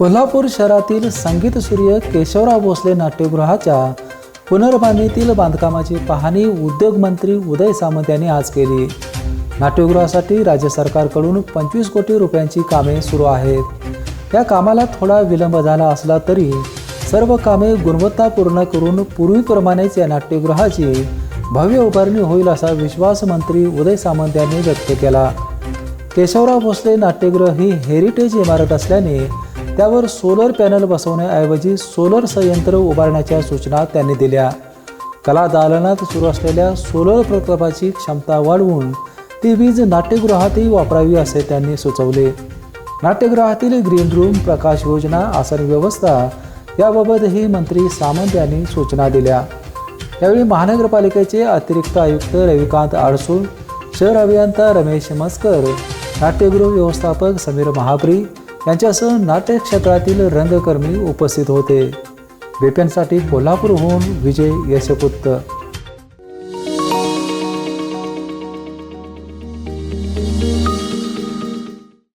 कोल्हापूर शहरातील संगीत सूर्य केशवराव भोसले नाट्यगृहाच्या पुनर्बांधणीतील बांधकामाची पाहणी उद्योगमंत्री उदय सामंत यांनी आज केली. नाट्यगृहासाठी राज्य सरकारकडून पंचवीस कोटी रुपयांची कामे सुरू आहेत. या कामाला थोडा विलंब झाला असला तरी सर्व कामे गुणवत्तापूर्ण करून पूर्वीप्रमाणेच या नाट्यगृहाची भव्य उभारणी होईल असा विश्वास मंत्री उदय सामंत यांनी व्यक्त केला. केशवराव भोसले नाट्यगृह ही हेरिटेज इमारत असल्याने त्यावर सोलर पॅनल बसवण्याऐवजी सोलर संयंत्र उभारण्याच्या सूचना त्यांनी दिल्या. कला दालनात सुरू असलेल्या सोलर प्रकल्पाची क्षमता वाढवून ती वीज नाट्यगृहातही वापरावी असे त्यांनी सुचवले. नाट्यगृहातील ग्रीन रूम प्रकाश योजना आसन व्यवस्था याबाबतही मंत्री सामंत यांनी सूचना दिल्या. यावेळी महानगरपालिकेचे अतिरिक्त आयुक्त रविकांत आडसूळ शहर अभियंता रमेश मस्कर नाट्यगृह व्यवस्थापक समीर महाप्री यांच्यासह नाट्य क्षेत्रातील रंगकर्मी उपस्थित होते. बेप्यांसाठी कोल्हापूरहून विजय यशपुत्त